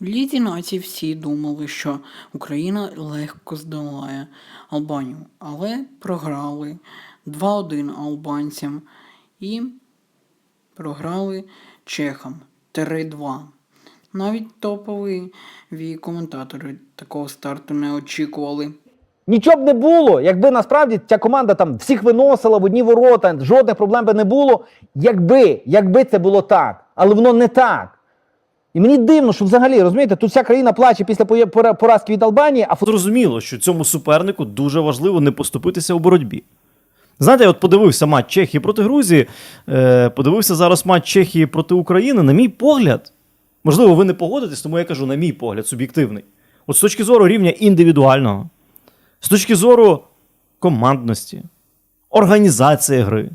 В Лізі націй всі думали, що Україна легко здолає Албанію, але програли 2-1 албанцям і програли чехам 3-2. Навіть топові коментатори такого старту не очікували. Нічого б не було, якби насправді ця команда там всіх виносила в одні ворота, жодних проблем би не було. Якби, якби це було так. Але воно не так. І мені дивно, що взагалі, розумієте, тут вся країна плаче після поразки від Албанії, а Зрозуміло, що цьому супернику дуже важливо не поступитися у боротьбі. Знаєте, я от подивився матч Чехії проти Грузії, е, подивився зараз матч Чехії проти України. На мій погляд, можливо, ви не погодитесь, тому я кажу, на мій погляд, суб'єктивний. От з точки зору рівня індивідуального, з точки зору командності, організації гри.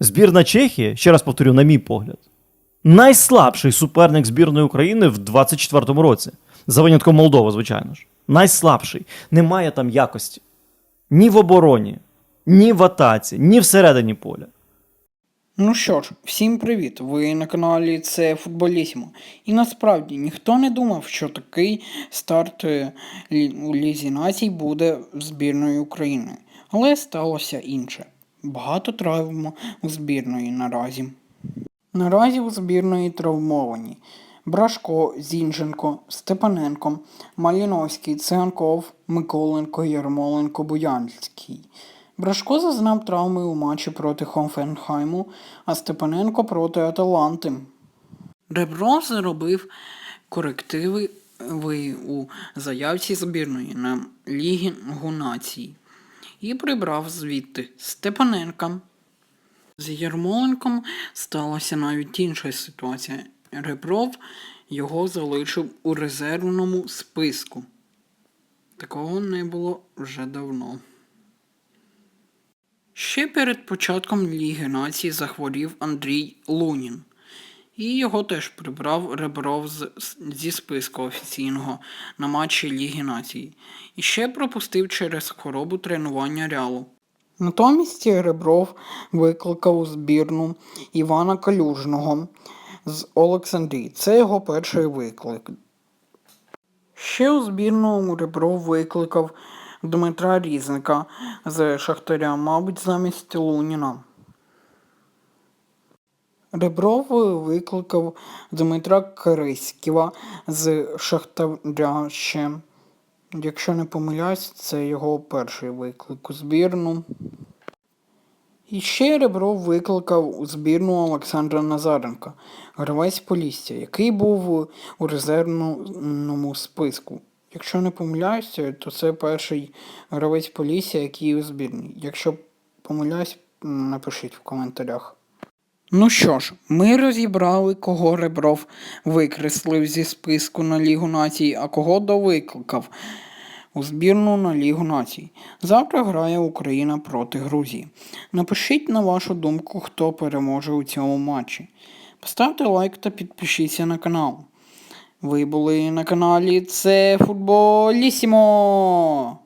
Збірна Чехії, ще раз повторю, на мій погляд, найслабший суперник збірної України в 24-му році. За винятком Молдова, звичайно ж. Найслабший. Немає там якості. Ні в обороні, ні в атаці, ні всередині поля. Ну що ж, всім привіт! Ви на каналі це Футболісімо. І насправді ніхто не думав, що такий старт е, у Лізі націй буде в збірної України. Але сталося інше. Багато травм у збірної наразі. Наразі у збірної травмовані Брашко, Зінченко, Степаненко, Маліновський, Циганков, Миколенко, Ярмоленко, Буянський. Брашко зазнав травми у матчі проти Хофенхайму, а Степаненко проти Аталанти. Ребро зробив корективи у заявці збірної на Лігі націй і прибрав звідти Степаненка. З Ярмоленком сталася навіть інша ситуація. Ребров його залишив у резервному списку. Такого не було вже давно. Ще перед початком Ліги націй захворів Андрій Лунін. І його теж прибрав Ребров з, зі списку офіційного на матчі Ліги націй. І ще пропустив через хворобу тренування Рялу. Натомість Ребров викликав збірну Івана Калюжного з Олександрії. Це його перший виклик. Ще у збірну Ребров викликав Дмитра Різника з Шахтаря, мабуть, замість Луніна. Ребров викликав Дмитра Криськіва з Шахтаря. Якщо не помиляюсь, це його перший виклик у збірну. І ще Ребров викликав у збірну Олександра Назаренка, гравець Полісся, який був у резервному списку. Якщо не помиляюся, то це перший гравець Полісся, який у збірній. Якщо помиляюсь, напишіть в коментарях. Ну що ж, ми розібрали, кого Ребров викреслив зі списку на Лігу націй, а кого довикликав у збірну на Лігу націй. Завтра грає Україна проти Грузії. Напишіть на вашу думку, хто переможе у цьому матчі. Поставте лайк та підпишіться на канал. Ви були на каналі Це Футболісімо!